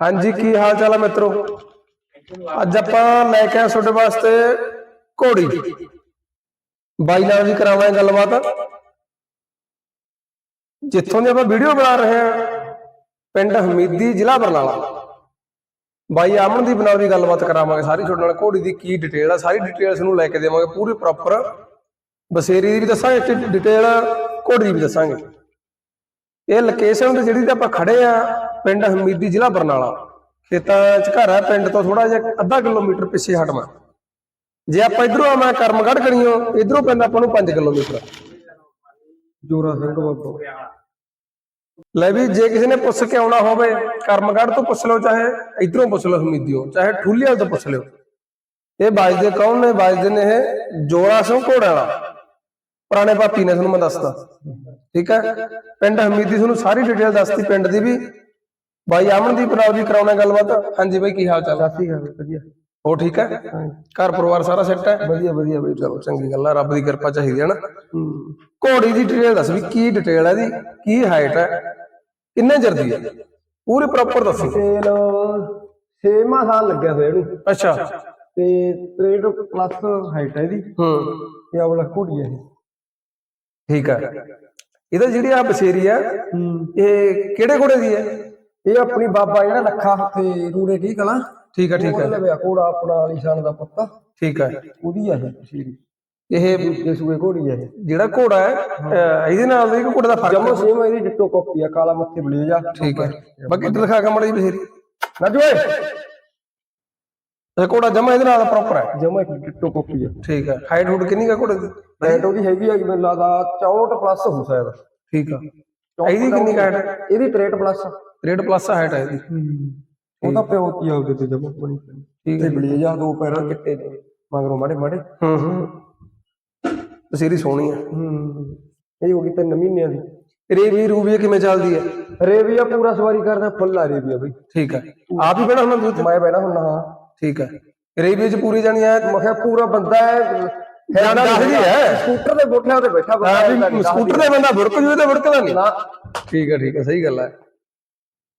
ਹਾਂਜੀ, ਕੀ ਹਾਲ ਚਾਲ ਹੈ ਮਿੱਤਰੋ? ਅੱਜ ਆਪਾਂ ਲੈ ਕੇ ਆਏ ਤੁਹਾਡੇ ਵਾਸਤੇ ਘੋੜੀ। ਬਾਈ ਨਾਲ ਵੀ ਕਰਾਵਾਂਗੇ ਗੱਲਬਾਤ। ਜਿੱਥੋਂ ਦੀ ਆਪਾਂ ਵੀਡੀਓ ਬਣਾ ਰਹੇ ਹਾਂ, ਪਿੰਡ ਹਮੀਦੀ ਜ਼ਿਲ੍ਹਾ ਬਰਨਾਲਾ। ਬਾਈ ਅਮਨਦੀਪ ਨਾਲ ਵੀ ਗੱਲਬਾਤ ਕਰਾਵਾਂਗੇ ਸਾਰੀ, ਤੁਹਾਡੇ ਨਾਲ ਘੋੜੀ ਦੀ ਕੀ ਡਿਟੇਲ ਆ, ਸਾਰੀ ਡਿਟੇਲਸ ਨੂੰ ਲੈ ਕੇ ਦੇਵਾਂਗੇ ਪੂਰੀ ਪ੍ਰੋਪਰ ਬਸੇਰੀ ਦੀ ਵੀ ਦੱਸਾਂਗੇ, ਡਿਟੇਲ ਘੋੜੀ ਦੀ ਵੀ ਦੱਸਾਂਗੇ। ਇਹ ਲੋਕੇਸ਼ਨ ਤੇ ਜਿਹੜੀ ਤੇ ਆਪਾਂ ਖੜੇ ਆ ਪਿੰਡ ਹਮੀਦੀ ਜ਼ਿਲ੍ਹਾ ਬਰਨਾਲਾ। ਖੇਤਾਂ ਚ ਘਰ ਆ ਪਿੰਡ ਤੋਂ ਥੋੜਾ ਜਿਹਾ ਅੱਧਾ ਕਿਲੋਮੀਟਰ ਪਿੱਛੇ ਹਟਵਾ। ਜੇ ਆਪਾਂ ਇਧਰੋਂ ਆਵਾਂ ਕਰਮਗੜ ਕਣੀਓ ਇਧਰੋਂ ਪੈਂਦਾ ਆਪਾਂ ਨੂੰ 5 ਕਿਲੋਮੀਟਰ। ਜੋਰਾ ਸਿੰਘ ਬਾਬਾ। ਲੈ ਵੀ ਜੇ ਕਿਸੇ ਨੇ ਪੁੱਛ ਕੇ ਆਉਣਾ ਹੋਵੇ ਕਰਮਗੜ ਤੋਂ ਪੁੱਛ ਲਓ ਚਾਹੇ ਇਧਰੋਂ ਪੁੱਛ ਲਓ ਹਮੀਦੀਓ ਚਾਹੇ ਠੂਲੀਵਾਲ ਤੋਂ ਪੁੱਛ ਲਿਓ। ਇਹ ਬਾਜਦੇ ਕੌਣ ਨੇ? ਬਾਜਦੇ ਨੇ ਇਹ ਜੋਰਾ ਸਿੰਘ ਘੋੜਿਆਂ ਵਾਲਾ। ਪੁਰਾਣੇ ਭਾਪੀ ਨੇ ਤੁਹਾਨੂੰ ਮੈਂ ਦੱਸਦਾ ਠੀਕ ਹੈ? ਪਿੰਡ ਹਮੀਦੀ ਤੁਹਾਨੂੰ ਸਾਰੀ ਡਿਟੇਲ ਦੱਸਤੀ ਪਿੰਡ ਦੀ ਵੀ। ਬਾਈ ਅਮਨਦੀਪ ਨਾਲ ਵੀ ਕਰਾਉਣਾ ਗੱਲਬਾਤ। ਹਾਂਜੀ ਬਾਈ ਕੀ ਹਾਲ ਚਾਲ? ਹੈ ਗਾ ਵਧੀਆ। ਹੋ ਠੀਕ ਹੈ? ਘਰ ਪਰਿਵਾਰ ਸਾਰਾ ਸੈੱਟ ਹੈ? ਵਧੀਆ ਵਧੀਆ ਬਈ। ਚਲੋ ਚੰਗੀ ਗੱਲ ਹੈ ਰੱਬ ਦੀ ਕਿਰਪਾ ਚਾਹੀਦੀ ਹੈ ਨਾ। ਘੋੜੀ ਦੀ ਡਿਟੇਲ ਦੱਸ ਵੀ ਕੀ ਡਿਟੇਲ ਹੈ ਦੀ ਕੀ ਹਾਈਟ ਹੈ? ਕਿੰਨੇ ਚਿਰ ਦੀ ਹੈ? ਪੂਰੀ ਪ੍ਰੋਪਰ ਦੱਸੋ। ਤੇਲ 6ਵਾਂ ਸਾਲ ਲੱਗਿਆ ਹੋਇਆ ਇਹਨੂੰ। ਅੱਛਾ। ਤੇ 63 ਪਲੱਸ ਹਾਈਟ ਹੈ ਇਹਦੀ। ਹੂੰ। ਤੇ ਆ ਵਾਲਾ ਘੋੜੀ ਹੈ ਠੀਕ ਹੈ ਇਹਦਾ ਜਿਹੜੀ ਆ ਬਸੇਰੀ ਹੂੰ। ਇਹ ਕਿਹੜੇ ਘੋੜੇ ਦੀ ਹੈ ਇਹ ਆਪਣੀ ਬਾਬਾ ਜਿਹੜਾ ਲੱਖਾ ਤੇ ਰੂੜੇ ਕੀ ਕਲਾ? ਠੀਕ ਹੈ ਠੀਕ ਹੈ ਲਵਿਆ ਘੋੜਾ ਆਪਣਾ ਆਲੀਸ਼ਾਨ ਦਾ ਪੁੱਤ। ਠੀਕ ਹੈ ਉਹਦੀ ਆ ਇਹ ਸ਼ੀਰੀ ਇਹ ਸੂਏ ਘੋੜੀ ਹੈ ਜਿਹੜਾ ਘੋੜਾ ਹੈ ਇਹਦੇ ਨਾਲ ਦੇ ਘੋੜੇ ਦਾ ਫ਼ਰਕ ਜਮੋ ਸੇਮ ਇਹਦੀ ਡਿੱਟੋ ਕਾਪੀ ਆ ਕਾਲਾ ਮੱਥੇ ਬਲੇਜ ਆ। ਠੀਕ ਹੈ ਬਾਕੀ ਦਿਖਾ ਕੇ ਮੜੀ ਬਸੇਰੀ। ਰਾਜੂ ਓਏ ਇਹ ਘੋੜਾ ਜਮਾ ਇਹਦੇ ਨਾਲ ਪ੍ਰੋਪਰ ਹੈ? ਜਮਾ ਇੱਕ ਡਿੱਟੋ ਕਾਪੀ ਆ ਠੀਕ ਹੈ। ਹਾਈਟ ਹੂਟ ਕਿੰਨੀ ਹੈ ਘੋੜੇ ਦੀ? ਹਾਈਟ ਉਹਦੀ ਹੈਗੀ ਕਿ ਮੈਨੂੰ ਲੱਗਦਾ 64 ਪਲੱਸ ਹੋ ਸਕਦਾ। ਠੀਕ ਆ। ਇਹਦੀ ਕਿੰਨੀ ਹਾਈਟ ਹੈ? ਇਹਦੀ 63 ਪਲੱਸ ਰੇਡ ਪਲੱਸ ਹਾਈਟ ਹੈ ਇਹਦੀ। ਉਹ ਤਾਂ ਪਿਓ ਕੀ ਆਉਦੇ ਤੇ ਜਮਾ ਬਣੀ ਠੀਕ ਤੇ ਬਲੇਜ ਆ ਦੋ ਪੈਰਾਂ ਚਿੱਟੇ ਦੇ ਮਗਰੋਂ ਮਾੜੇ ਮਾੜੇ। ਹੂੰ ਹੂੰ। ਬਸੇਰੀ ਸੋਹਣੀ ਹੈ ਹੂੰ। ਇਹ ਹੋ ਗਈ ਤਿੰਨ ਮਹੀਨਿਆਂ ਦੀ। ਰੇਵੀ ਰੂਬੀ ਕਿਵੇਂ ਚੱਲਦੀ ਹੈ? ਰੇਵੀਆ ਪੂਰਾ ਸਵਾਰੀ ਕਰਦਾ ਫੁੱਲ ਆ ਰੇਵੀਆ ਬਈ। ਠੀਕ ਹੈ ਆਪ ਹੀ ਬਣਾ ਹੁੰਦਾ ਮੈਂ ਬੈਠਾ ਹੁਣ ਹਾਂ। ਠੀਕ ਹੈ। ਰੇਵੀ ਚ ਪੂਰੀ ਜਾਣੀ ਹੈ। ਮੈਂ ਕਿਹਾ ਪੂਰਾ ਬੰਦਾ ਹੈ। ਜਾਣਾ ਦੱਸਦੀ ਹੈ। ਸਕੂਟਰ ਦੇ ਬੋਠਿਆਂ ਤੇ ਬੈਠਾ ਬੰਦਾ ਸਕੂਟਰ ਤੇ ਬੰਦਾ ਬੁੜਕ ਜੂਏ ਤੇ ਬੁੜਕਦਾ ਨਹੀਂ। ਠੀਕ ਹੈ ਠੀਕ ਹੈ। ਸਹੀ ਗੱਲ ਹੈ।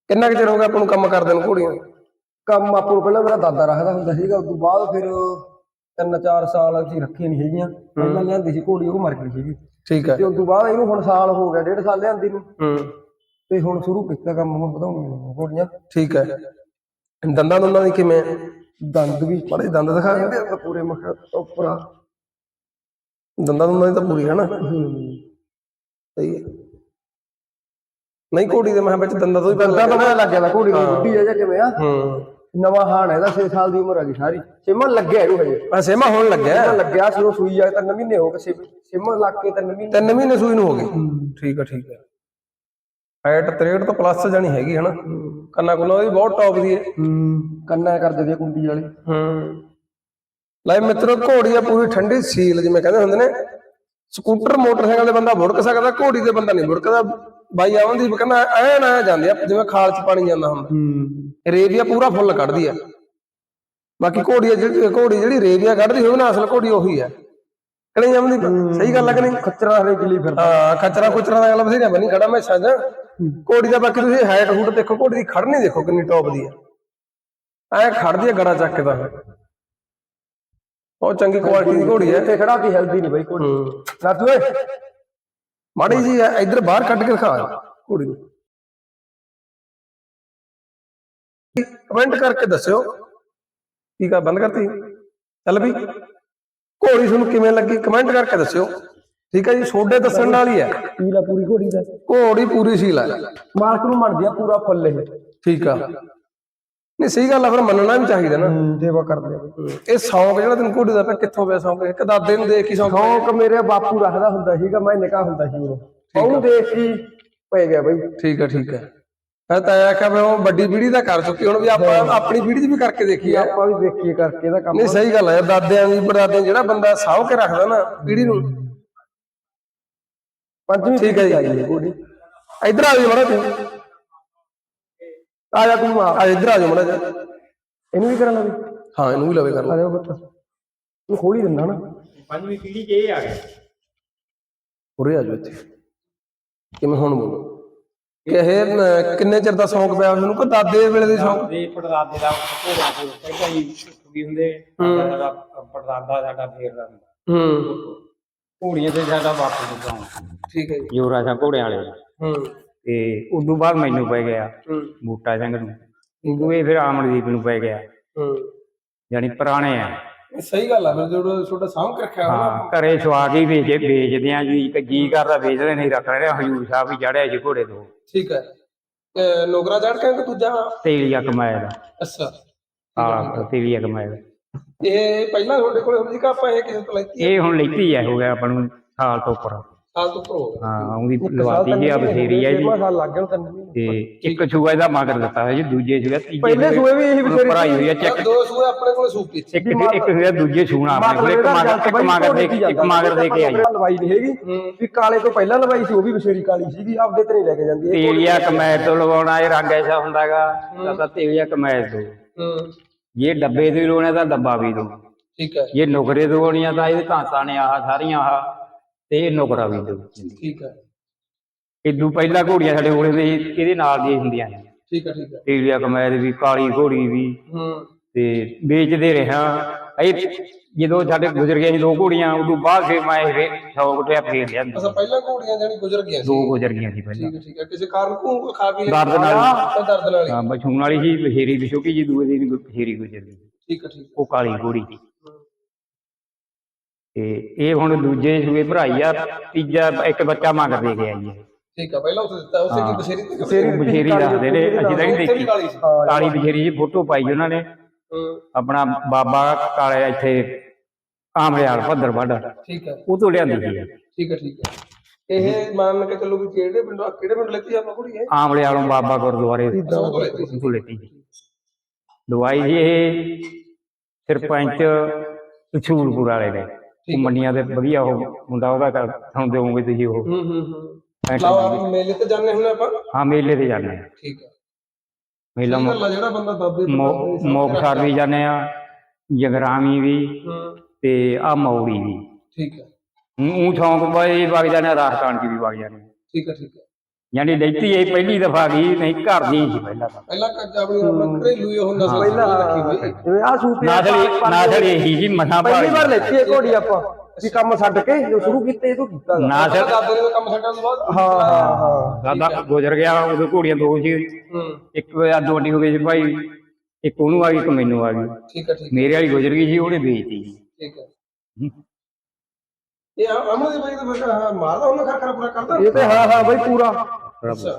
ਕਿੰਨਾ ਕੁ ਚਿਰ ਹੋ ਗਿਆ ਆਪਾਂ ਨੂੰ ਕੰਮ ਕਰਦੇ ਨੂੰ ਘੋੜੀਆਂ ਕੰਮ ਆਪੂ ਨੂੰ ਪਹਿਲਾਂ ਮੇਰਾ ਦਾਦਾ ਰੱਖਦਾ ਹੁੰਦਾ ਸੀਗਾ। ਉਸ ਤੋਂ ਬਾਅਦ ਫਿਰ ਤਿੰਨ ਚਾਰ ਸਾਲ ਅਸੀਂ ਰੱਖੀਆਂ ਨਹੀਂ ਹੈਗੀਆਂ। ਪਹਿਲਾਂ ਲਿਆਂਦੀ ਸੀ ਘੋੜੀ ਉਹ ਮਰ ਗਈ ਸੀਗੀ। ਠੀਕ ਹੈ। ਤੇ ਉਸ ਤੋਂ ਬਾਅਦ ਇਹਨੂੰ ਹੁਣ ਸਾਲ ਹੋ ਗਿਆ ਡੇਢ ਸਾਲ ਲਿਆਂਦੀ ਨੂੰ। ਹੂੰ। ਤੇ ਹੁਣ ਸ਼ੁਰੂ ਕੀਤਾ ਕੰਮ ਹੁਣ ਵਧਾਉਣੀਆਂ ਘੋੜੀਆਂ। ਠੀਕ ਹੈ। ਦੰਦਾਂ ਦੁੰਦਾਂ ਦੀ ਕਿਵੇਂ? ਦੰਦ ਵੀ ਬੜੇ ਦੰਦ ਦਿਖਾ ਇਹਦੇ ਅੰਦਰ ਪੂਰੇ ਮੱਖਾ ਉੱਪਰ ਦੰਦਾਂ ਦੁੰਦਾਂ ਦੀ ਤਾਂ ਪੂਰੀ ਹੈ ਨਾ। ਸਹੀ ਹੈ। ਨਹੀਂ ਘੋੜੀ ਦੇ ਮੈਂ ਵਿੱਚ ਦੰਦਾਂ ਤੋਂ ਹੀ ਪਤਾ ਦੰਦਾਂ ਤੋਂ ਪਤਾ ਲੱਗ ਜਾਂਦਾ ਘੋੜੀ ਨੂੰ ਬੁੱਢੀ ਹੈ ਜਾਂ ਕਿਵੇਂ ਆ? ਹੂੰ। ਨਵਾਂ ਹਾਣ ਹੈ ਇਹਦਾ 6 ਸਾਲ ਦੀ ਉਮਰ ਆ ਗਈ ਸਾਰੀ। ਸਿਮਾ ਲੱਗਿਆ ਇਹਨੂੰ ਹਜੇ। ਆ ਸੇਮਾ ਹੋਣ ਲੱਗਿਆ। ਸਿਮਾ ਲੱਗਿਆ ਸੀ ਉਹ ਸੂਈ ਜਾ ਤਾਂ ਮਹੀਨੇ ਹੋ ਗਏ ਸਿਮਾ ਲੱਗ ਕੇ ਤਾਂ ਮਹੀਨੇ। ਤਿੰਨ ਮਹੀਨੇ ਸੂਈ ਨੂੰ ਹੋ ਗਏ। ਠੀਕ ਹੈ ਠੀਕ ਹੈ ਹਾਈਟ 63 ਤੋਂ ਪਲੱਸ ਜਾਣੀ ਹੈਗੀ ਹਨਾ। ਕੰਨਾ ਕੁੰਨਾ ਉਹਦੀ ਬਹੁਤ ਟੌਪ ਦੀ ਹੈ। ਹੂੰ ਕੰਨਾ ਕਰ ਦੇ ਕੁੰਡੀ ਵਾਲੀ। ਹੂੰ। ਲੈ ਮਿੱਤਰੋ ਘੋੜੀ ਆ ਪੂਰੀ ਠੰਡੀ ਸੀਲ ਜਿਵੇਂ ਕਹਿੰਦੇ ਹੁੰਦੇ ਨੇ। ਸਕੂਟਰ ਮੋਟਰਸਾਈਕਲ ਤੇ ਬੰਦਾ ਭੁੜਕ ਸਕਦਾ ਘੋੜੀ ਤੇ ਬੰਦਾ ਨਹੀਂ ਭੁੜਕਦਾ ਬਾਈ ਆਉਂਦੀ ਕਹਿੰਦਾ ਐ ਨਾ ਜਾਂਦੀ ਆ ਜਿਵੇਂ ਖਾਲ ਚ ਪਾਣੀ ਜਾਂਦਾ ਹੁੰਦਾ। ਹੂੰ। ਰੇਵੀਆ ਪੂਰਾ ਫੁੱਲ ਕੱਢਦੀ ਆ। ਬਾਕੀ ਘੋੜੀ ਆ ਜਿਹੜੀ ਘੋੜੀ ਜਿਹੜੀ ਰੇਵੀਆ ਕੱਢਦੀ ਹੋਵੇ ਨਾ ਅਸਲ ਘੋੜੀ ਉਹੀ ਆ। ਕਣੀ ਆਉਂਦੀ ਸਹੀ ਗੱਲ ਆ ਕਿ ਨਹੀਂ? ਖੱਚਰਾ ਹਰੇ ਕਿਲੀ ਫਿਰ ਹਾਂ ਖਚਰਾ ਖੁਚਰਾ ਦਾ ਗੱਲ ਬਥੇਰੀਆਂ ਬਣੀ ਖੜਾ ਮੈਂ ਸਾਂਝਾ ਘੋੜੀ ਦਾ ਬਾਕੀ ਤੁਸੀਂ ਹਾਈਟ ਹੂਟ ਦੇਖੋ ਘੋੜੀ ਦੀ ਖੜਨੀ ਦੇਖੋ ਕਿੰਨੀ ਟੌਪ ਦੀ ਹੈ ਐ ਖੜਦੀ ਹੈ ਗੜਾ ਚੱਕ ਕੇ ਤਾਂ ਬਹੁਤ ਚੰਗੀ ਕੁਆਲਿਟੀ ਦੀ ਘੋੜੀ ਹੈ ਇੱਥੇ ਖੜਾ ਵੀ ਹੈਲਦੀ ਨਹੀਂ ਬਾਈ ਘੋੜੀ। ਰਾਜੂ ਓਏ। ਮਾੜੀ ਜੀ ਹੈ ਇੱਧਰ ਬਾਹਰ ਕੱਢ ਕੇ ਦਿਖਾ। ਘੋੜੀ ਨੂੰ। ਕਮੈਂਟ ਕਰਕੇ ਦੱਸਿਓ। ਠੀਕ ਆ ਬੰਦ ਕਰਤੀ? ਚੱਲ ਵੀ। ਘੋੜੀ ਤੁਹਾਨੂੰ ਕਿਵੇਂ ਲੱਗੀ? ਕਮੈਂਟ ਕਰਕੇ ਦੱਸਿਓ। ਠੀਕ ਹੈ ਜੀ ਛੋਡੇ ਦੱਸਣ ਨਾਲ ਹੀ। ਹੈ ਪੀਲਾ ਪੂਰੀ ਘੋੜੀ ਦਾ। ਘੋੜੀ ਪੂਰੀ ਸੀਲ ਹੈ ਮਾਲਕ ਨੂੰ ਮੰਨਦੀ ਆ ਪੂਰਾ ਫੁੱਲ ਇਹ। ਠੀਕ ਆ। ਨਹੀਂ ਸਹੀ ਗੱਲ ਆ ਫਿਰ ਮੰਨਣਾ ਵੀ ਚਾਹੀਦਾ ਨਾ। ਸੇਵਾ ਕਰਦੇ ਆ। ਇਹ ਸ਼ੌਂਕ ਜਿਹੜਾ ਤੈਨੂੰ ਘੋੜੀ ਦਾ ਪਿਆ ਕਿੱਥੋਂ ਪਿਆ ਸ਼ੌਂਕ? ਇੱਕ ਦਾਦੇ ਨੂੰ ਦੇਖ ਕੇ ਸ਼ੌਂਕ ਸ਼ੌਂਕ ਮੇਰੇ ਬਾਪੂ ਰੱਖਦਾ ਹੁੰਦਾ ਸੀਗਾ ਮੈਂ ਨਿਕਾ ਹੁੰਦਾ ਸੀ ਉਦੋਂ। ਉਹਨੂੰ ਦੇਖ ਕੇ ਪੈ ਗਿਆ ਬਾਈ। ਠੀਕ ਹੈ ਠੀਕ ਹੈ ਮੈਂ ਤਾਂ ਆਖਿਆ ਵੀ ਉਹ ਵੱਡੀ ਪੀੜ੍ਹੀ ਦਾ ਕਰ ਚੁੱਕੀ ਹੁਣ ਵੀ ਆਪਾਂ ਆਪਣੀ ਪੀੜ੍ਹੀ 'ਚ ਵੀ ਕਰਕੇ ਦੇਖੀਏ ਆਪਾਂ ਵੀ ਦੇਖੀਏ ਕਰਕੇ ਇਹਦਾ ਕੰਮ। ਨਹੀਂ ਸਹੀ ਗੱਲ ਹੈ ਯਾਰ, ਦਾਦਿਆਂ ਦੀ ਪੜਦਾਦਿਆਂ ਜਿਹੜਾ ਬੰਦਾ ਸਾਂਭ ਕੇ ਰੱਖਦਾ ਨਾ ਪੀੜ੍ਹੀ ਨੂੰ। ਪੰਜਵੀਂ ਠੀਕ ਹੈ ਜੀ। ਘੋੜੀ ਇੱਧਰ ਆ ਜਾਓ ਮੜਾ ਤੂੰ ਆ ਜਾ ਤੂੰ ਆ ਆ ਇੱਧਰ ਆ ਜਾਓ ਮੜਾ ਇਹਨੂੰ ਵੀ ਕਰਨ ਲੱਗੀ? ਹਾਂ ਇਹਨੂੰ ਵੀ ਲਵੇ ਕਰ ਆ ਲੈ ਜਾ ਬੱਤ ਤੂੰ ਖੋਲੀ ਦਿੰਦਾ ਨਾ। ਪੰਜਵੀਂ ਪੀੜ੍ਹੀ 'ਚ ਇਹ ਆ ਗਿਆ ਉਰੇ ਆ ਜਾਓ ਇੱਥੇ। ਕਿਵੇਂ ਹੁਣ ਬੋਲੋ? ਇਹ ਅਹ, ਕਿੰਨੇ ਚਿਰ ਦਾ ਸ਼ੌਂਕ ਪਿਆ ਉਹਨੂੰ? ਕੋ ਦਾਦੇ ਵੇਲੇ ਦੀ ਸ਼ੌਂਕ? ਦੇ ਪੜਦਾਦੇ ਦਾ ਘੋੜਿਆਂ ਤੇ ਪਹਿਲਾਂ ਹੀ ਵੀ ਹੁੰਦੇ ਸਾਡਾ ਪੜਦਾਦਾ ਸਾਡਾ ਫੇਰਦਾ ਹੁੰਦਾ। ਹੂੰ। ਘੋੜੀਆਂ ਤੇ ਸਾਡਾ ਬਾਪੂ ਜੀ ਤੋਂ ਠੀਕ ਹੈ ਜੀ। ਜੋਰਾ ਸਿੰਘ ਘੋੜਿਆਂ ਵਾਲੇ ਦਾ। ਹੂੰ। ਤੇ ਉਦੋਂ ਬਾਅਦ ਮੈਨੂੰ ਪੈ ਗਿਆ ਹੂੰ। ਬੂਟਾ ਸਿੰਘ ਨੂੰ। ਉਦੋਂ ਇਹ ਫਿਰ ਆਮਨਦੀਪ ਨੂੰ ਪੈ ਗਿਆ। ਹੂੰ। ਯਾਨੀ ਪੁਰਾਣੇ ਆ। ਸਹੀ ਗੱਲ ਆ ਫਿਰ ਜਿਹੜਾ ਛੋਟਾ ਸਾਂਭ ਕੇ ਰੱਖਿਆ ਹਾਂ ਘਰੇ ਸਵਾ ਕੇ ਵੇਚੇ ਵੇਚਦੇ ਆ ਜੀ ਇੱਕ ਜੀ ਕਰਦਾ ਵੇਚਦੇ ਨਹੀਂ ਰੱਖ ਰਹੇ ਹਜੂਰ ਸਾਹਿਬ ਵੀ ਚੜਿਆ ਜੀ ਘੋੜੇ ਤੋਂ। ਠੀਕ ਹੈ। ਤੇ ਨੋਗਰਾ ਚੜ ਕੇ ਕਿ ਦੂਜਾ? ਤੇਲੀਆ ਕਮਾਇਆ ਦਾ ਅੱਛਾ। ਹਾਂ ਤੇਲੀਆ ਕਮਾਇਆ ਦਾ ਇਹ ਪਹਿਲਾਂ ਤੁਹਾਡੇ ਕੋਲ ਹੁੰਦੀ ਕਿ ਆਪਾਂ ਇਹ ਕਿਸੇ ਤੋਂ ਲੈਤੀ ਇਹ ਹੁਣ ਲੈਤੀ ਹੈ ਹੋ ਗਿਆ ਆਪਾਂ ਨੂੰ ਸਾਲ ਤੋਂ ਉੱਪਰ। ਸਾਲ ਤੋਂ ਉੱਪਰ ਹੋ ਗਿਆ। ਹਾਂ ਉਹਦੀ ਲਵਾਤੀ ਜੀ ਆ ਬਥੇਰੀ ਹੈ ਜੀ। ਸਾਲ ਲੱਗ ਗਏ ਤੈਨੂੰ ਤੇ ਇੱਕ ਸੂਆ ਇਹਦਾ ਮਗਰ ਦਿੱਤਾ ਹੋਇਆ ਜੀ ਦੂਜੇ ਸੂਆ ਤੀਜੇ ਪਹਿਲੇ ਸੂਏ ਵੀ ਇਹੀ ਬਥੇਰੀ ਭਰਾਈ ਹੋਈ ਹੈ ਇਹ ਚੈੱਕ। ਦੋ ਸੂਏ ਆਪਣੇ ਕੋਲ ਸੂਪੀ ਸੀ ਇੱਕ ਇੱਕ ਸੂਆ ਦੂਜੇ ਸੂਣਾ ਆਪਣੇ ਕੋਲ ਇੱਕ ਮਗਰ ਇੱਕ ਮਗਰ ਦੇ ਇੱਕ ਮਗਰ ਦੇ ਕੇ ਆਈ ਲਵਾਈ ਨਹੀਂ ਹੈਗੀ। ਵੀ ਕਾਲੇ ਤੋਂ ਪਹਿਲਾਂ ਲਵਾਈ ਸੀ ਉਹ ਵੀ ਬਸ਼ੇਰੀ ਕਾਲੀ ਸੀਗੀ ਆਪਦੇ ਤੇ ਨਹੀਂ ਲੈ ਕੇ ਜਾਂਦੀ ਇਹ ਤੇਲੀਆ ਕਮੈਦ ਤੋਂ ਲਵਾਉਣਾ ਇਹ ਰੰਗ ਐਸਾ ਹੁੰਦਾਗਾ ਤਾਂ ਤਾਂ ਤੇਲੀਆ ਕਮੈਦ ਤੋਂ। ਹੂੰ। ਜੇ ਡੱਬੇ ਤੋਂ ਲੋਣਾ ਤਾਂ ਡੱਬਾ ਵੀ ਦੋ। ਠੀਕ ਹੈ। ਜੇ ਨੁਕਰੇ ਤੋਂ ਹੋਣੀਆਂ ਤਾਂ ਇਹਦੇ ਧਾਂਤਾਂ ਨੇ ਆਹ ਸਾਰੀਆਂ ਆਹ। ਤੇ ਇਹ ਨੁਕਰਾ ਵੀ ਦੋ ਠੀਕ ਹੈ। ਇਦੋਂ ਪਹਿਲਾਂ ਘੋੜੀਆਂ ਸਾਡੇ ਕੋਲੇ ਦੇ ਇਹਦੇ ਨਾਲ ਦੀਆਂ ਹੁੰਦੀਆਂ ਨੇ। ਠੀਕ ਹੈ ਠੀਕ ਹੈ। ਕਮੈਦ ਵੀ ਕਾਲੀ ਘੋੜੀ ਵੀ। ਹੂੰ। ਤੇ ਵੇਚਦੇ ਰਿਹਾ। ਇਹ ਜਦੋਂ ਸਾਡੇ ਗੁਜ਼ਰ ਗਏ ਸੀ ਦੋ ਘੋੜੀਆਂ ਉਦੋਂ ਬਾਅਦ ਫਿਰ ਮੈਂ ਇਹ ਸ਼ੌਕ ਤੇ ਫੇਰ ਲਿਆ। ਅਸਾਂ ਪਹਿਲਾਂ ਘੋੜੀਆਂ ਜਾਨੀ ਗੁਜ਼ਰ ਗਈਆਂ ਸੀ। ਦੋ ਗੁਜ਼ਰ ਗਈਆਂ ਸੀ ਪਹਿਲਾਂ। ਠੀਕ ਹੈ ਠੀਕ ਹੈ। ਕਿਸੇ ਕਾਰਨ ਕੋ ਖਾ ਲਈ ਦਰਦ ਨਾਲ। ਦਰਦ ਨਾਲ ਹੀ। ਬਛੂਣ ਵਾਲੀ ਸੀ ਬਸ਼ੇਰੀ ਦੀ ਛੋਟੀ ਜੀ ਦੂਏ ਦਿਨ ਬਸ਼ੇਰੀ ਗੁਜ਼ਰ ਗਈ। ਠੀਕ ਹੈ ਠੀਕ ਉਹ ਕਾਲੀ ਘੋੜੀ। ਸੀ ਤੇ ਇਹ ਹੁਣ ਦੂਜੇ ਸੂਏ ਭਰਾਈ ਆ ਤੀਜਾ ਇੱਕ ਬੱਚਾ ਮੰਗ ਦੇ ਗਿਆ ਜੀ। ਠੀਕ ਹੈ ਪਹਿਲਾਂ ਉੱਥੇ ਦਿੱਤਾ ਉਸੇ ਕੀ ਬਸ਼ੇਰੀ ਤੇ ਬਸ਼ੇਰੀ ਨੇ ਉੱਥੇ ਦੇਖੀ। ਕਾਲੀ ਬਸ਼ੇਰੀ ਦੀ ਫੋਟੋ ਪਾਈ ਉਹਨਾਂ ਨੇ। ਹੂੰ। ਆਪਣਾ ਬਾਬਾ ਕਾਲੇ ਇੱਥੇ ਆਮੜਿਆਲ ਭੱਦਰ ਵੱਡ। ਠੀਕ ਹੈ ਉਹ ਤੋਂ ਲਿਆਂਦੀ ਸੀ। ਠੀਕ ਹੈ ਠੀਕ ਹੈ ਇਹ ਮੰਨ ਕੇ ਚੱਲੋ ਵੀ ਕਿਹੜੇ ਪਿੰਡੋਂ ਕਿਹੜੇ ਪਿੰਡ ਲੈਤੀ ਆਪਾਂ ਕੁੜੀ ਇਹ? ਆਮੜਿਆਲੋਂ ਬਾਬਾ ਗੁਰਦੁਆਰੇ ਤੋਂ ਲੈਤੀ ਦਵਾਈ ਜੀ ਇਹ ਸਰਪੰਚ ਕਛੂਰਪੁਰ ਵਾਲੇ ਨੇ। ਉਹ ਮੰਡੀਆਂ ਦੇ ਵਧੀਆ ਉਹ ਮੁੰਡਾ ਉਹਦਾ ਕਰ ਤੁਹਾਨੂੰ ਦੇਵੋਗੇ ਤੁਸੀਂ ਉਹ। ਹੂੰ ਹੂੰ ਹੂੰ। ਲਾਓ ਆਪ ਮੇਲੇ ਤੇ ਜਾਂਦੇ ਹੁੰਦੇ ਆਪਾਂ? ਹਾਂ ਮੇਲੇ ਤੇ ਜਾਂਦੇ ਆ ਠੀਕ ਹੈ ਮੇਲਾ ਜਿਹੜਾ ਬੰਦਾ ਦਾਦੇ ਮੋਕਸਰ ਵੀ ਜਾਂਦੇ ਆ ਜਗਰਾਮੀ ਵੀ ਤੇ ਆ ਮੌੜੀ ਵੀ। ਠੀਕ ਹੈ ਉਹ ਸ਼ੌਂਕ ਬਾਈ ਵਗ ਜਾਂਦੇ ਆ, ਰਾਜਸਥਾਨ ਚ ਵੀ ਵਗ ਜਾਂਦੇ। ਠੀਕ ਹੈ ਠੀਕ ਹੈ ਯਾਨੀ ਲੈਤੀ ਇਹ ਪਹਿਲੀ ਦਫਾ ਗਈ ਨਹੀਂ ਘਰ ਦੀ ਸੀ ਪਹਿਲਾਂ ਤਾਂ। ਪਹਿਲਾਂ ਕੱਜ ਆਪਣੀ ਆਪਣਾ ਘਰੇਲੂ ਹੀ ਉਹ ਨਸਲ ਪਹਿਲਾਂ ਰੱਖੀ ਹੋਈ। ਜਿਵੇਂ ਆ ਸੂਪੀ ਨਾਸਲ ਨਾਸਲ ਇਹੀ ਜੀ ਮਸਾਂ ਪਹਿਲੀ ਭਾਲੀ ਵਾਰ ਲੈਤੀ ਹੈ ਘੋੜੀ ਆਪਾਂ ਵੀ ਕੰਮ ਛੱਡ ਕੇ ਜੋ ਸ਼ੁਰੂ ਕੀਤੇ ਇਹ ਤੋਂ ਕੀਤਾ। ਨਾਸਲ ਦਾਦੇ ਨੇ ਤਾਂ ਕੰਮ ਛੱਡਣ ਤੋਂ ਬਾਅਦ ਹਾਂ ਹਾਂ ਹਾਂ। ਦਾਦਾ ਗੁਜ਼ਰ ਗਿਆ ਉਦੋਂ ਘੋੜੀਆਂ ਦੋ ਸੀ। ਹੂੰ। ਇੱਕ ਅੱਧ ਵੱਡੀ ਹੋ ਗਈ ਸੀ ਭਾਈ ਇੱਕ ਉਹਨੂੰ ਆ ਗਈ ਇੱਕ ਮੈਨੂੰ ਆ ਗਈ। ਠੀਕ ਹੈ ਠੀਕ ਮੇਰੇ ਵਾਲੀ ਗੁਜ਼ਰ ਗਈ ਸੀ ਉਹਨੇ ਵੇਚਤੀ ਠੀਕ ਹੈ। ਇਹ ਅਮਰ ਦੀ ਬਾਈ ਤਾਂ ਫਿਰ ਹਾਂ, ਮਾਰਦਾ ਉਹਨਾਂ ਖਰਖਰਾ ਪੂਰਾ ਕਰਦਾ? ਇਹ ਤੇ ਹਾਂ ਹਾਂ ਬਈ ਪੂਰਾ। ਅੱਛਾ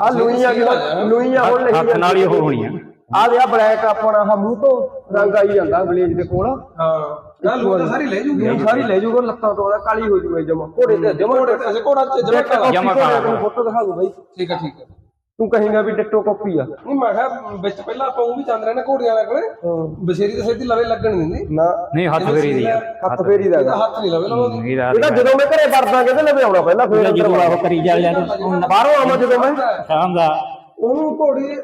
ਆ ਲੂਈਆਂ ਜਿਹੜਾ ਲੂਈਆਂ ਹੁਣ ਲਈ ਹੱਥ ਨਾਲ ਹੀ ਉਹ ਹੋਣੀਆਂ ਆ। ਦੇ ਆ ਬਲੈਕ ਆਪਣਾ ਆਹ ਮੂੰਹ ਤੋਂ ਰੰਗ ਆਈ ਜਾਂਦਾ ਬਲੇਜ ਦੇ ਕੋਲ। ਹਾਂ। ਨਾ ਤਾਂ ਸਾਰੀ ਲੈ ਜੂਗੀ। ਇਹ ਸਾਰੀ ਲੈ ਜੂਗਾ ਲੱਤਾਂ ਤੋਂ ਉਹਦਾ ਕਾਲੀ ਹੋ ਜੂਗਾ ਜਮਾ। ਘੋੜੇ ਤੇ ਜਮਾ ਘੋੜੇ ਤੇ ਘੋੜਾ ਚ ਜਮਾ ਕਾਲਾ। ਜਮਾਂ ਕਾਲਾ। ਫੋਟੋ ਦਿਖਾ ਦੂ ਬਾਈ। ਠੀਕ ਹੈ ਠੀਕ ਹੈ ਤੂੰ ਕਹੇਂਗਾ ਵੀ ਡਿੱਟੋ ਕਾਪੀ ਆ। ਨਹੀਂ ਮੈਂ ਕਿਹਾ ਵਿੱਚ ਪਹਿਲਾਂ ਆਪਾਂ ਉਹ ਵੀ ਚੰਦ ਰਹੇ ਨੇ ਘੋੜੀਆਂ ਵਾਲੇ ਕੋਲੇ। ਬਸ਼ੇਰੀ ਤੇ ਸਿੱਧੀ ਲਵੇ ਲੱਗਣ ਨਹੀਂ ਦਿੰਦੀ। ਨਾ। ਨਹੀਂ ਹੱਥ ਫੇਰੀ ਦੀ ਆ। ਹੱਥ ਫੇਰੀ ਦਾ ਇਹਦਾ। ਹੱਥ ਨਹੀਂ ਲਵੇ ਲਵਾਉਂਦੀ ਇਹਦਾ ਜਦੋਂ ਮੈਂ ਘਰੇ ਵਰਦਾਂਗੇ ਤੇ ਲਵੇ ਆਉਣਾ ਪਹਿਲਾਂ? ਫੇਰ ਜਦੋਂ ਉਹ ਕਰੀ ਜਾ ਜਾਂਦੇ ਬਾਹਰੋਂ ਆਵਾਂ ਜਦੋਂ ਮੈਂ? ਸ਼ਾਮ ਦਾ। ਉਹਨੂੰ ਘੋੜੀ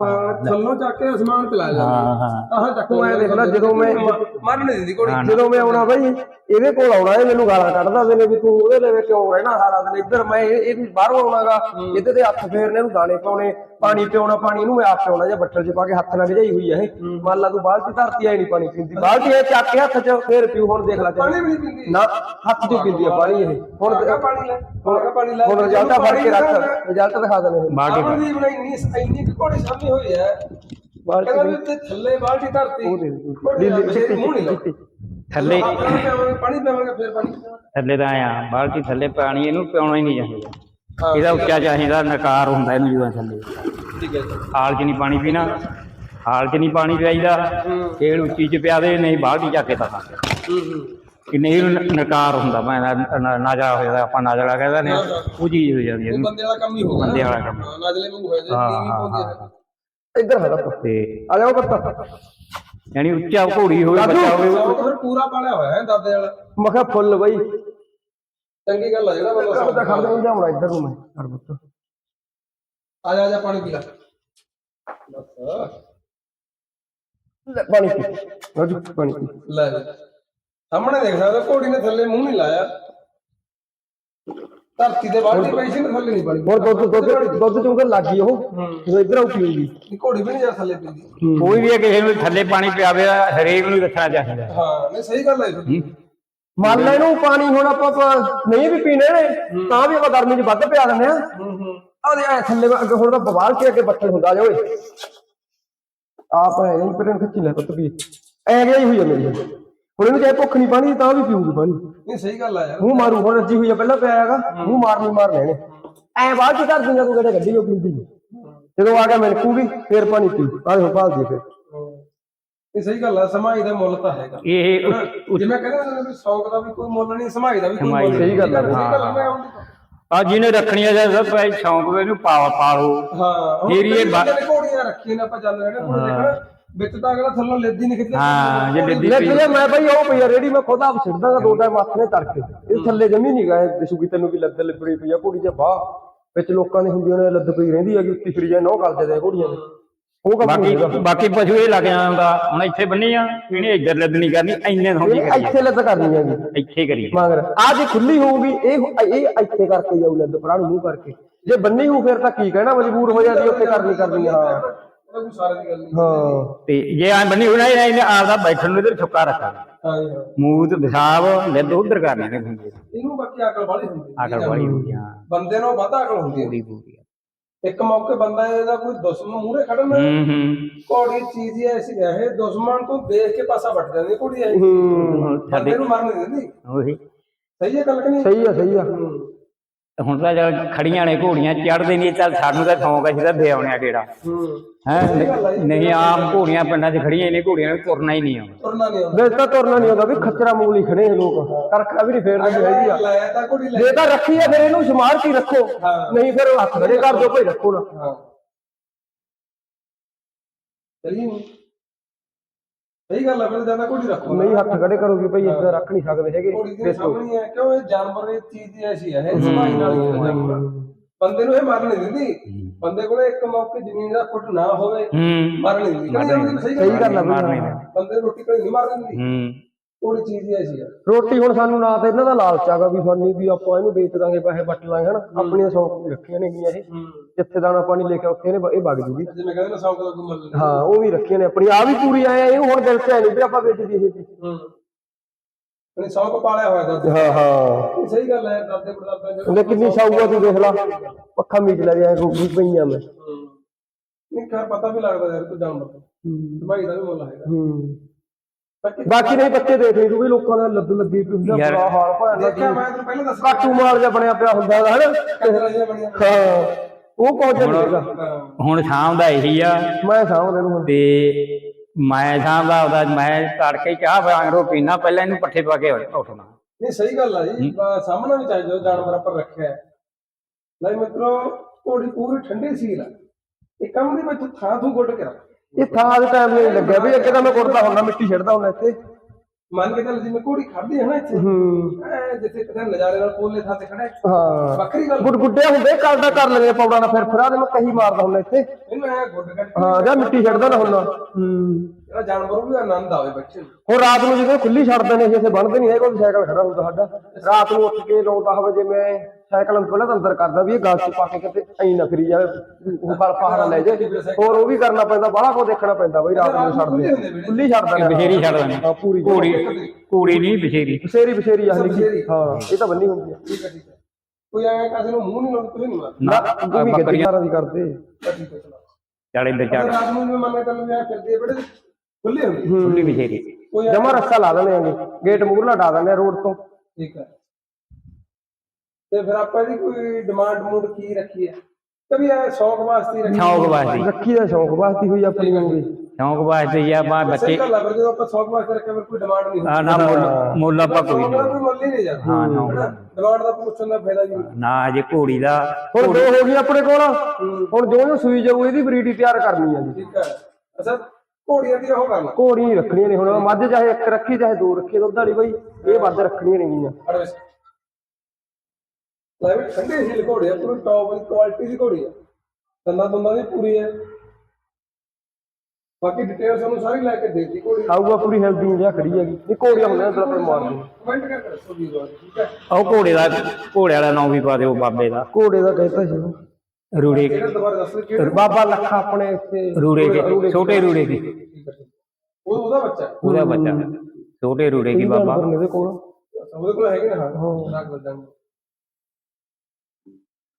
ਥੱਲੋਂ ਚੱਕ ਕੇ ਅਸਮਾਨ ਤੇ ਲਾ ਜਾਂਦੀ ਹਾਂ ਹਾਂ। ਆਹ ਚੱਕ ਤੂੰ ਐ ਦੇਖ ਲੈ ਜਦੋਂ ਮੈਂ ਮਰ ਨਹੀਂ ਦਿੰਦੀ ਘੋੜੀ ਜਦੋਂ ਮੈਂ ਆਉਣਾ ਬਾਈ ਇਹਦੇ ਕੋਲ ਆਉਣਾ ਇਹ ਮੈਨੂੰ ਗਾਲਾਂ ਕੱਢਦਾ ਵੇ ਨੇ ਵੀ ਤੂੰ ਉਹਦੇ ਲਵੇ ਕਿਉਂ ਰਹਿਣਾ ਸਾਰਾ ਦਿਨ ਇੱਧਰ। ਮੈਂ ਇਹ ਇਹ ਵੀ ਬਾਹਰੋਂ ਆਉਣਾਗਾ ਇਹਦੇ ਤੇ ਹੱਥ ਫੇਰਨੇ ਨੂੰ ਦਾਣੇ ਪਾਉਣੇ ਪਾਣੀ ਪਿਉਣਾ ਪਾਣੀ ਨੂੰ ਮੈਂ ਆਪ ਪਿਉਣਾ ਜਾਂ ਬੱਠਲ 'ਚ ਪਾ ਕੇ ਹੱਥ ਨਾਲ ਗਜਾਈ ਹੋਈ ਹੈ ਇਹ। ਮੰਨ ਲਾ ਤੂੰ ਬਾਲਟੀ ਧਰਤੀ ਆਈ ਨਹੀਂ ਪਾਣੀ ਪੀਂਦੀ। ਬਾਲਟੀ ਇਹ ਚੱਕ ਕੇ ਹੱਥ 'ਚ ਫੇਰ ਪਿਉ ਹੁਣ ਦੇਖ ਲੈ। ਪਾਣੀ ਵੀ ਨਹੀਂ ਪੀਂਦੀ। ਨਾ ਹੱਥ 'ਚ ਪੀਂਦੀ ਆ ਪਾਣੀ ਇਹ। ਹੁਣ ਪਾਣੀ ਲੈ ਹੁਣ ਪਾਣੀ ਲੈ? ਹੁਣ ਰਿਜ਼ਲਟ ਫੜ ਕੇ ਰੱਖ। ਰਿਜ਼ਲਟ ਦਿਖਾ ਦੇਣੇ ਹੁਣ। ਬਾਲਟੀ ਬਣਾਈ ਇੰਨੀ ਇੰਨੀ ਕੁ ਘੋੜੀ ਸਾਹਮਣੇ ਹੋਈ ਹੈ ਬਾਲਟੀ ਉੱਤੇ ਥੱਲੇ ਬਾਲਟੀ ਧਰਤੀ। ਦੇ ਮੂੰਹ ਨਹੀਂ ਥੱਲੇ ਲਾਉਂਦਾ ਪਿਆਵਾਂਗੇ ਪਾਣੀ ਪਿਆਵਾਂਗੇ ਫਿਰ ਪਾਣੀ ਥੱਲੇ ਤਾਂ ਆਇਆ ਬਾਲਟੀ ਥੱਲੇ ਪਾਣੀ ਇਹਨੂੰ ਪਿਉਣਾ ਹੀ ਨਹੀਂ ਚਾਹੀਦਾ ਇਹਦਾ ਉੱਚਾ ਚਾਹੀਦਾ ਨਕਾਰ ਹੁੰਦਾ ਇਹਨੂੰ ਜਦੋਂ ਥੱਲੇ। ਠੀਕ ਹੈ ਜੀ। ਹਾਲ 'ਚ ਨਹੀਂ ਪਾਣੀ ਪੀਣਾ ਹਾਲ 'ਚ ਨਹੀਂ ਪਾਣੀ ਪਿਆਈਦਾ। ਖੇਲ ਉੱਚੀ 'ਚ ਪਿਆ ਦੇ ਨਹੀਂ ਬਾਲਟੀ ਚੱਕ ਕੇ ਤਾਂ ਹੂੰ ਹੂੰ। ਕਿ ਨਹੀਂ ਨਕਾਰ ਹੁੰਦਾ ਮੈਂ ਨਾਜਾ ਹੋਇਆ ਆਪਾਂ ਨਾਜਾ ਕਹਿੰਦੇ ਨੇ ਉਹ ਚੀਜ਼ ਹੋ ਜਾਂਦੀ ਹੈ। ਬੰਦੇ ਵਾਲਾ ਕੰਮ ਹੀ ਹੋਗਾ ਬੰਦੇ ਵਾਲਾ ਕੰਮ। ਹਾਂ ਨਾਜਲੇ ਵਾਂਗੂ ਜੇ ਹਾਂ, ਹਾਂ, ਹਾਂ। ਆ ਇੱਧਰ ਖੜਾ ਪੁੱਤ। ਆ ਜਾਓ ਪੁੱਤ। ਯਾਨੀ ਉੱਚਾ ਘੋੜੀ ਹੋਵੇ ਬੱਚਾ ਹੋਵੇ ਪੂਰਾ ਪਾਲਿਆ ਹੋਇਆ ਹੈ ਦਾਦੇ ਵਾਲਾ। ਮੈਂ ਕਿਹਾ ਫੁੱਲ ਬਈ। ਚੰਗੀ ਗੱਲ ਆ ਜਿਹੜਾ ਬੰਦਾ ਤਾਂ ਸੌਂਦਾ ਖੜ ਜਾ ਜਾਉਣਾ ਇੱਧਰ ਨੂੰ ਮੈਂ। ਕਰ ਪੁੱਤ। ਆ ਜਾ ਆ ਜਾ ਪਾਣੀ ਪੀ ਲੈ। ਬਸ ਲੈ ਪਾਣੀ ਪੀ। ਰਾਜੂ ਪਾਣੀ ਪੀ। ਲੈ ਜਾ। ਸਾਹਮਣੇ ਦੇਖ ਸਕਦੇ ਘੋੜੀ ਨੇ ਥੱਲੇ ਮੂੰਹ ਨਹੀਂ ਲਾਇਆ। ਧਰਤੀ ਦੇ ਬਾਹਰ ਦੀ ਪਈ ਸੀ ਨਾ ਥੱਲੇ ਨਹੀਂ ਬਣੀ ਹੁਣ ਦੁੱਧ ਦੁੱਧ ਦੁੱਧ ਚੁੰਗਣ ਲੱਗ ਗਈ ਉਹ। ਜਦੋਂ ਇੱਧਰ ਆਉ ਪੀਊਗੀ ਇਹ ਘੋੜੀ ਵੀ ਨਹੀਂ ਜਾ ਥੱਲੇ ਪੀਂਦੀ ਕੋਈ ਵੀ ਇਹ ਕਿਸੇ ਨੂੰ ਥੱਲੇ ਪਾਣੀ ਪਿਆਵੇ ਹਰੇਕ ਨੂੰ ਰੱਖਣਾ ਚਾਹੀਦਾ। ਹਾਂ ਨਹੀਂ ਸਹੀ ਗੱਲ ਹੈ। ਤੁਹਾਡੀ। ਮੰਨ ਲੈ ਇਹਨੂੰ ਪਾਣੀ ਹੁਣ ਆਪਾਂ ਪ- ਨਹੀਂ ਵੀ ਪੀਣੇ ਨੇ ਤਾਂ ਵੀ ਆਪਾਂ ਗਰਮੀ 'ਚ ਵੱਧ ਪਿਆ ਦਿੰਦੇ ਆ ਹੂੰ ਹੂੰ। ਆਦੇ ਐ ਥੱਲੇ ਅੱਗੇ ਹੁਣ ਤਾਂ ਬਵਾਲ ਕੇ ਅੱਗੇ ਬੱਠਲ ਹੁੰਦਾ ਜਾ ਓਏ। ਆਪ ਐ ਨਹੀਂ ਪਰਨ ਖਿੱਚੀ ਲੈ ਪੁੱਤ ਵੀ। ਐ ਗਿਆ ਹੀ ਹੋਈ ਆ ਮੇਰੀ। ਹੁਣ ਇਹਨੂੰ ਚਾਹੇ ਭੁੱਖ ਨਹੀਂ ਪਾਣੀ ਤਾਂ ਵੀ ਪੀਊਗੀ ਪਾਣੀ। ਨਹੀਂ ਸਹੀ ਗੱਲ ਆ ਯਾਰ। ਮੂੰਹ ਮਾਰੂ ਹੁਣ ਰੱਜੀ ਹੋਈ ਆ ਪਹਿਲਾਂ ਪਿਆ ਹੈਗਾ। ਮੂੰਹ ਮਾਰਨੀ ਮਾਰ ਲੈਣੇ। ਐ ਬਾਅਦ ਚ ਕਰ ਦਿੰਦਾ ਤੂੰ ਕਿਹੜੇ ਗੱਡੀ ਉਹ ਪੀਂਦੀ ਜਦੋਂ ਆ ਗਿਆ ਮਿਲਕੂਗੀ ਫੇਰ ਪਾਣੀ ਪੀ। ਆਹ ਹੋ ਭਾਲ ਦੀ ਫਿਰ। ਇਹ ਸਹੀ ਗੱਲ ਆ ਸਮਾਈ ਦਾ ਮੁੱਲ ਤਾਂ ਹੈਗਾ। ਇਹ ਜਿਵੇਂ ਕਹਿੰਦੇ ਨੇ ਵੀ ਸ਼ੌਕ ਦਾ ਵੀ ਕੋਈ ਮੁੱਲ ਨਹੀਂ ਸਮਾਈ ਦਾ ਵੀ ਕੋਈ ਮੁੱਲ ਦਾ। ਨਹੀਂ। ਸਹੀ ਗੱਲ ਆ, ਗੱਲ ਆ, ਜਿਹਨੇ ਰੱਖਣੀ ਆ ਜਾਂ ਸਭ ਭਾਈ ਸ਼ੌਂਕ ਵੇ ਇਹਨੂੰ ਪਾਲ ਪਾਲੋ। ਹਾਂ ਮੇਰੀ ਇਹ ਨੇ ਘੋੜੀਆਂ ਰੱਖੀਆਂ ਨੇ ਆਪਾਂ ਚੱਲ ਰਹੇ ਨੇ ਦੇਖਣ ਵਿੱਚ ਤਾਂ ਅਗਲਾ ਥੱਲੋਂ ਲੈਦੀ ਨਹੀਂ ਖਿੱਚਦਾ ਹਾਂ ਜੇ ਲੱਦੀ ਮੈਂ ਬਈ ਉਹ ਪਈ ਆ ਰੇੜੀ ਮੈਂ ਖੁਦ ਆਪ ਸਿੱਟਦਾ ਗਾ ਦੋ ਟਾਈਮ ਹੱਥ ਨੇ ਤੜਕੇ। ਇਹ ਥੱਲੇ ਜਮੀ ਨਹੀਂ ਗਏ ਦਿਸੂਗੀ ਤੈਨੂੰ ਵੀ ਲੱਦ ਲਿਬੜੀ ਪਈ ਆ ਘੋੜੀ ਚ ਬਾਹ ਵਿੱਚ ਲੋਕਾਂ ਦੀ ਹੁੰਦੀਆਂ ਨੇ ਲੱਦ ਪਈ ਰਹਿੰਦੀ ਆ ਕਿ ਉੱਤੀ ਫਿਰੀ ਜਾਏ ਨੋ ਕਰਦੇ ਦੇ ਘੋੜੀਆਂ ਦੇ। ਉਹ ਨਹੀਂ ਬਾਕੀ ਬਾਕੀ ਪਸ਼ੂ ਇਹ ਲੱਗ ਜਾਂਦਾ ਹੁਣ ਇੱਥੇ ਬੰਨੀ ਆ ਇਹਨੇ ਇੱਧਰ ਲੱਦਣੀ ਕਰਨੀ ਐਨੇ ਥੋੜੀ ਕਰੀ ਇੱਥੇ ਲੱਦ ਕਰਨੀ ਹੈਗੀ ਇੱਥੇ ਕਰੀ ਮਗਰ ਆ ਜੇ ਖੁੱਲੀ ਹੋਊਗੀ ਇਹ ਇਹ ਇੱਥੇ ਕਰਕੇ ਜਾਊ ਲੱਦ ਪਰਾਂ ਨੂੰ ਮੂੰਹ ਕਰਕੇ। ਜੇ ਬੰਨੀ ਹੋਊ ਫਿਰ ਤਾਂ ਕੀ ਕਹਿਣਾ ਮਜਬੂਰ ਹੋ ਜਾਂਦੀ ਉੱਥੇ ਕਰਨੀ ਕਰਨੀ ਹਾਂ ਗੱਲ ਹਾਂ। ਤੇ ਜੇ ਆ ਬੰਨੀ ਹੋਣਾ ਇਹਨੇ ਆਪਦਾ ਬੈਠਣ ਨੂੰ ਇਧਰ ਛੁੱਕਾ ਰੱਖਾ ਹਾਂ ਜੀ, ਹਾਂ। ਮੂੰਹ ਤੇ ਪਿਸ਼ਾਬ ਲੱਦ ਉਧਰ ਕਰਨੇ ਨੇ ਇਹਨੂੰ ਬਾਕੀ ਅਕਲ ਵਾਲੀ ਹੁੰਦੀ ਹੈ। ਆਕੜ ਵਾਲੀ ਹੁੰਦੀ ਆ। ਬੰਦੇ ਨੂੰ ਵੱਧ ਅਕਲ ਹੁੰਦੀ ਹੈ ਪੂਰੀ ਪੂਰੀ। ਇੱਕ ਮੌਕੇ ਬੰਦਾ ਇਹਦਾ ਕੋਈ ਦੁਸ਼ਮਣ ਮੂਹਰੇ ਖੜਨ ਹੂੰ ਹੂੰ। ਘੋੜੀ ਚੀਜ਼ ਹੀ ਐਸੀ ਹੈ। ਇਹ ਦੁਸ਼ਮਣ ਤੋਂ ਦੇਖ ਕੇ ਪਾਸਾ ਵੱਟ ਜਾਂਦੀ ਘੋੜੀ ਇਹ ਹੂੰ ਸਾਡੇ ਨੂੰ ਮਾਰਨ ਨਹੀਂ ਦਿੰਦੀ। ਉਹੀ। ਸਹੀ ਹੈ ਗੱਲ ਕਿ ਨਹੀਂ? ਸਹੀ ਆ ਸਹੀ ਆ ਹੁਣ ਤਾਂ ਜਦ ਖੜੀਆਂ ਨੇ ਘੋੜੀਆਂ ਚੜਦੇ ਨਹੀਂ ਚੱਲ ਸਾਨੂੰ ਤਾਂ ਸ਼ੌਂਕ ਅਸੀਂ ਤਾਂ ਦੇ ਆਉਣੇ ਆ ਕਿਹੜਾ ਹੂੰ। ਹੈ ਨਹੀਂ ਆਮ ਘੋੜੀਆਂ ਪਿੰਡਾਂ 'ਚ ਖੜੀਆਂ ਨੇ ਘੋੜੀਆਂ ਨੂੰ ਤੁਰਨਾ ਹੀ ਨਹੀਂ ਆਉਂਦਾ। ਤੁਰਨਾ ਨਹੀਂ ਆਉਂਦਾ। ਤਾਂ ਤੁਰਨਾ ਨਹੀਂ ਆਉਂਦਾ ਵੀ ਖੱਚਰਾ ਮੂਲ ਹੀ ਖੜੇ ਨੇ ਲੋਕ ਕਰਖਾ ਵੀ ਨਹੀਂ ਫੇਰਦੇ ਹੈਗੀ ਆ। ਜੇ ਤਾਂ ਰੱਖੀ ਆ ਫਿਰ ਇਹਨੂੰ ਸ਼ਮਾਰ ਕੀ ਰੱਖੋ? ਹਾਂ। ਨਹੀਂ ਫਿਰ ਹੱਥ ਖੜੇ ਕਰ ਦਿਓ ਭਾਈ ਰੱਖੋ ਨਾ। ਹਾਂ। ਚਲੀ ਸਹੀ ਗੱਲ ਹੈ ਫਿਰ ਜ਼ਿਆਦਾ ਘੋੜੀ ਰੱਖੋ ਨਹੀਂ ਹੱਥ ਖੜੇ ਕਰੋਗੇ ਭਾਈ ਇਦਾਂ ਰੱਖ ਨਹੀਂ ਸਕਦੇ ਹੈਗੇ ਘੋੜੀ ਦੀ ਸਾਹਮਣੀ ਹੈ ਕਿਉਂ ਇਹ ਜਾਨਵਰ ਇਹ ਚੀਜ਼ ਦੀ ਐਸੀ ਹੈ ਇਹ ਸਮਾਈ ਨਾਲ ਹੀ ਚੱਲਦਾ ਪੂਰਾ। ਬੰਦੇ ਨੂੰ ਇਹ ਮਾਰਨ ਨਹੀਂ ਦਿੰਦੀ। ਬੰਦੇ ਕੋਲੇ ਇੱਕ ਮੌਕੇ ਜ਼ਮੀਨ ਦਾ ਫੁੱਟ ਨਾ ਹੋਵੇ ਹੂੰ। ਮਾਰਨ ਨਹੀਂ ਦਿੰਦੀ। ਕਹਿੰਦੇ ਸਹੀ ਸਹੀ ਗੱਲ ਆ ਬੰਦੇ ਨੂੰ ਰੋਟੀ ਕੋਈ ਨਹੀਂ ਮਾਰ ਦਿੰਦੀ। ਹੂੰ। ਥੋੜੀ ਚੀਜ਼ ਹੀ ਐਸੀ ਹੈ ਰੋਟੀ ਹੁਣ ਸਾਨੂੰ ਨਾ ਤਾਂ ਇਹਨਾਂ ਦਾ ਲਾਲਚ ਆਗਾ ਵੀ ਫਾਨੀ ਵੀ ਆਪਾਂ ਇਹਨੂੰ ਵੇਚ ਦਾਂਗੇ ਪੈਸੇ ਵੱਟ ਲਾਂਗੇ ਹਨਾ? ਆਪਣੀਆਂ ਸ਼ੌਕ ਰੱਖੀਆਂ ਨੇ ਗੀਆਂ ਇਹ। ਜਿੱਥੇ ਦਾਣਾ ਪਾਣੀ ਲੈ ਕੇ ਉੱਥੇ ਇਹ ਵਗ ਜੂਗੀ। ਜਿਵੇਂ ਕਹਿੰਦੇ ਨਾ ਸੌਂਕ ਦਾ ਕੋਈ ਮੁੱਲ ਨਹੀਂ ਹਾਂ ਉਹ ਵੀ ਰੱਖੀਆਂ ਨੇ ਆਪਣੀ। ਆ ਵੀ ਪੂਰੀ ਆਏ ਇਹ ਹੁਣ ਦਿਲ ਤੇ ਨਹੀਂ ਵੀ ਆਪਾਂ ਵੇਚ ਦਈਏ ਜੀ ਹੂੰ। ਉਹਨੇ ਸੌਂਕ ਪਾਲਿਆ ਹੋਇਆ ਦਾਦੇ। ਹਾਂ ਹਾਂ। ਇਹ ਸਹੀ ਗੱਲ ਹੈ ਦਾਦੇ ਪੜਦਾਦੇ ਜਿਹੜੇ ਉਹਨੇ ਕਿੰਨੀ ਸ਼ੌਕ ਤੂੰ ਦੇਖ ਲਾ। ਪੱਖਾ ਮੀਚ ਲੈ ਗਿਆ ਰੁਕੀ ਪਈਆਂ ਮੈਂ। ਨਹੀਂ ਖੈਰ ਪਤਾ ਵੀ ਲੱਗਦਾ ਯਾਰ ਕੋਈ ਜਾਨਵਰ ਤੋਂ ਭਾਈ ਦਾ ਵੀ ਮੁੱਲ ਹੈਗਾ। ਹੂੰ। ਬਾਕੀ ਨਹੀਂ ਬੱਚੇ ਦੇਖ ਲਈ ਤੂੰ ਵੀ ਲੋਕਾਂ ਦਾ ਲੱਦ ਲੱਗੀ ਪਈ ਹੁੰਦਾ ਯਾਰ, ਬੁਰਾ ਹਾਲ ਭਾਂ ਦਾ ਦੇਖਿਆ ਮੈਂ ਤੈਨੂੰ ਪਹਿਲਾਂ ਦੱਸ ਕਾਟੂ ਮਾਲ ਜਿਹਾ ਬਣਿਆ ਪਿਆ ਹੁੰਦਾ ਹੈ ਹਨਾ? ਕੰਜਰਾ ਜਿਹਾ ਬਣਿਆ ਹਾਂ ਉਹ ਹੈਗਾ ਹਾਂ। ਹੁਣ ਸ਼ਾਮ ਦਾ ਇਹੀ ਆ। ਮੈਂ ਸਾਹਮਣੇ ਨੂੰ ਤੇ ਮੈਂ ਸ਼ਾਮ ਦਾ ਉਹਦਾ ਮੈਂ ਤੜਕੇ ਹੀ ਚਾਹ ਵਾਂਗਰੋ ਪੀਣਾ ਪਹਿਲਾਂ ਇਹਨੂੰ ਪੱਠੇ ਪਾ ਕੇ ਉੱਠਣਾ। ਨਹੀਂ ਸਹੀ ਗੱਲ ਆ ਜੀ। ਬਾ- ਸਾਹਮਣਾ ਵੀ ਚਾਹੀਦਾ ਜਾਨਵਰ ਆਪਾਂ ਰੱਖਿਆ। ਹੈ ਨਹੀਂ ਮਿੱਤਰੋ ਘੋੜੀ ਪੂਰੀ ਠੰਡੀ ਸੀਲ ਆ। ਇਹ ਕੰਮ ਦੀ ਵਿੱਚ ਥਾਂ ਥੂ ਗੁੱਟ ਕੇ ਰੱਖ। ਇਹ ਥਾਂ ਦੇ ਟਾਈਮ ਨਹੀਂ ਲੱਗਿਆ ਵੀ ਅੱਗੇ ਤਾਂ ਮੈਂ ਕੁੱਟਦਾ ਹੁੰਦਾ ਮਿੱਟੀ ਛੱਡਦਾ ਹੁੰਦਾ ਇੱਥੇ। ਮੰਨ ਕੇ ਚੱਲ ਜਿਵੇਂ ਘੋੜੀ ਖੜਦੀ ਹੈ ਨਾ ਇੱਥੇ ਹੂੰ। ਐ ਜਿੱਥੇ ਕਿਤੇ ਨਜ਼ਾਰੇ ਨਾਲ ਪੋਲੇ ਥਾਂ ਤੇ ਖੜਾ ਹੈ। ਹਾਂ। ਵੱਖਰੀ ਗੱਲ। ਗੁੱਡ ਗੁੱਡੇ ਹੁੰਦੇ ਕਰਦਾ ਕਰ ਲੈਣੇ ਪੌੜਾ ਨਾਲ ਫਿਰ ਫਿਰਾ ਦੇ ਮੈਂ ਕਹੀ ਮਾਰਦਾ ਹੁੰਦਾ ਇੱਥੇ। ਇਹਨੂੰ ਐ ਗੁੱਡ ਕੱਢ ਕੇ ਹਾਂ ਜਾਂ ਮਿੱਟੀ ਛੱਡਦਾ ਨਾ ਹੁੰਦਾ। ਹੂੰ। ਜਿਹੜਾ ਜਾਨਵਰ ਨੂੰ ਵੀ ਆਨੰਦ ਆਵੇ ਬੱਚੇ ਨੂੰ। ਹੁਣ ਰਾਤ ਨੂੰ ਜਦੋਂ ਖੁੱਲੀ ਛੱਡਦੇ ਨੇ ਅਸੀਂ ਇੱਥੇ ਬੰਨਦੇ ਨਹੀਂ ਹੈ ਕੋਈ ਸਾਈਕਲ ਖੜਾ ਹੁੰਦਾ ਸਾਡਾ। ਰਾਤ ਨੂੰ ਉੱਠ ਕੇ 9-10 ਵਜੇ ਮੈਂ ਸਾਈਕਲ ਨੂੰ ਪਹਿਲਾਂ ਤਾਂ ਅੰਦਰ ਕਰਦਾ ਵੀ ਇਹ ਗਾਲ ਚ ਪਾ ਕੇ ਕਿਤੇ ਐਂ ਨਾ ਫਿਰੀ ਜਾਵੇ ਉਹ ਪਰ ਪਹਾੜਾ ਲੈ ਜੇ ਹੋਰ ਉਹ ਵੀ ਕਰਨਾ ਪੈਂਦਾ ਬਾਹਲਾ ਕੋ ਦੇਖਣਾ ਪੈਂਦਾ ਬਈ ਰਾਤ ਨੂੰ ਛੱਡਦੇ ਖੁੱਲੀ ਛੱਡਦਾ ਨੇ। ਬਸ਼ੇਰੀ ਛੱਡ ਦਿੰਦੇ। ਹਾਂ ਪੂਰੀ ਘੋੜੀ ਘੋੜੀ ਨਹੀਂ ਬਸ਼ੇਰੀ ਬਸੇਰੀ ਬਸੇਰੀ ਆ ਨਿੱਕੀ। ਹਾਂ ਇਹ ਤਾਂ ਬੰਨੀ ਹੁੰਦੀ ਠੀਕ ਹੈ ਠੀਕ ਹੈ ਕੋਈ ਐ ਕਿਸੇ ਨੂੰ ਮੂੰਹ ਨਹੀਂ ਕੋਈ ਨਹੀਂ ਮਾਰਦਾ ਨਾ ਨਾ ਵੀ ਬੱਕਰੀਆਂ ਦੀ ਕਰਦੇ। ਚੜੇ ਦੇ ਚੜ ਰਾਤ ਨੂੰ ਜਿਵੇਂ ਮੰਨ ਕੇ ਚੱਲ ਵਿਆਹ ਫਿਰਦੀ ਬੜੇ ਖੁੱਲੇ ਬਸ਼ੇਰੀ ਕੋਈ ਜਮਾ ਰਸਤਾ ਲਾ ਦਿੰਦੇ ਆਂਗੇ ਗੇਟ ਮੂਹਰਲਾ ਡਾ ਦਿੰਦੇ ਆ ਰੋਡ ਤੋਂ। ਠੀਕ ਹੈ ਤੇ ਫਿਰ ਆਪਾਂ ਇਹਦੀ ਕੋਈ ਡਿਮਾਂਡ ਮੂਡ ਕੀ ਰੱਖੀ ਹੈ ਕभी ਐ ਸ਼ੌਕ ਵਾਸਤੇ ਹੀ ਰੱਖੀ ਸ਼ੌਂਕ ਵਾਸਤੇ। ਰੱਖੀ ਦਾ ਸ਼ੌਂਕ ਵਾਸਤੀ ਹੋਈ ਆਪਣੀ ਹੋਊਗੀ ਸ਼ੌਂਕ ਵਾਸਤੇ ਹੀ ਆ ਆਪਾਂ ਬੱਚੇ ਪਰ ਜਦੋਂ ਆਪਾਂ ਸ਼ੌਕ ਵਾਸਤੇ ਰੱਖਿਆ ਫਿਰ ਕੋਈ ਡਿਮਾਂਡ ਨਹੀਂ ਆ ਨਾ ਮੁੱਲ ਮੁੱਲ ਆਪਾਂ ਕੋਈ ਸ਼ੌਕ ਨਹੀਂ। ਕੋਈ ਮੁੱਲ ਹੀ ਨਹੀਂ ਜਾਂਦਾ। ਹਾਂ ਨਾ। ਡਿਮਾਂਡ ਦਾ ਪੁੱਛਣ ਦਾ ਫਾਇਦਾ ਨਹੀਂ। ਨਾ ਅਜੇ ਘੋੜੀ ਦਾ ਹੁਣ ਦੋ ਹੋ ਗਈ ਆਪਣੇ ਕੋਲ। ਹੁਣ ਜੋ ਜੋ ਸੂਈ ਜਾਊ ਇਹਦੀ ਬਰੀਡ ਤਿਆਰ ਕਰਨੀ ਆ ਜੀ। ਠੀਕ ਹੈ ਅੱਛਾ ਘੋੜੀਆਂ ਦੀ ਉਹ ਕਰਨਾ ਘੋੜੀਆਂ ਹੀ ਰੱਖਣੀਆਂ ਨੇ ਹੁਣ ਮੱਝ ਚਾਹੇ ਇੱਕ ਰੱਖੀ ਚਾਹੇ ਦੋ ਰੱਖੀ ਦੁੱਧ ਵਾਲੀ ਬਈ ਇਹ ਵੱਧ ਰੱਖਣੀਆਂ ਨੇ ਗੀਆਂ। ਅੜਵੇਂ ਲੈ ਵੀ ਠੰਡੇ ਹੀਲ ਘੋੜੀ ਆ ਪੂਰੀ ਟੌਪ ਦੀ ਕੁਆਲਿਟੀ ਦੀ ਘੋੜੀ ਆ। ਦੰਦਾਂ ਦੁੰਦਾਂ ਦੀ ਪੂਰੀ ਹੈ ਬਾਕੀ ਡਿਟੇਲ ਤੁਹਾਨੂੰ ਸਾਰੀ ਲੈ ਕੇ ਦੇਤੀ ਘੋੜੀ। ਆਊਗਾ ਪੂਰੀ ਹੈਲਦੀ ਜਿਹਾ ਖੜੀ ਹੈਗੀ। ਇਹ ਘੋੜੀਆਂ ਹੁੰਦੀਆਂ ਤੇਰਾ ਪਰ ਮਾਰ ਦੂੰ ਕਮੈਂਟ ਕਰਕੇ ਦੱਸੋ ਵੀਰ ਠੀਕ ਹੈ? ਉਹ ਘੋੜੇ ਦਾ ਘੋੜੇ ਵਾਲਾ ਨਾਂ ਵੀ ਪਾ ਦਿਓ ਬਾਬੇ ਦਾ। ਘੋੜੇ ਦਾ ਕਹਿਤਾ ਸੀ। ਉਹ। ਰੂੜੇ ਕਿਹੜਾ ਦੁਬਾਰਾ ਦੱਸੋ ਕਿਹੜਾ ਬਾਬਾ ਲੱਖਾ ਆਪਣੇ ਇੱਥੇ ਰੂੜੇ ਕੇ ਛੋਟੇ ਰੂੜੇ ਕੀ ਉਹ ਉਹਦਾ ਬੱਚਾ ਹੈ। ਉਹਦਾ ਬੱਚਾ ਛੋਟੇ ਰੂੜੇ ਕੀ ਬਾਬਾ ਇਹਦੇ ਕੋਲ ਉਹਦੇ ਕੋਲ ਹੈਗੇ ਨਾ ਹਾਂ ਰੱਖ ਦਿੰਦਾ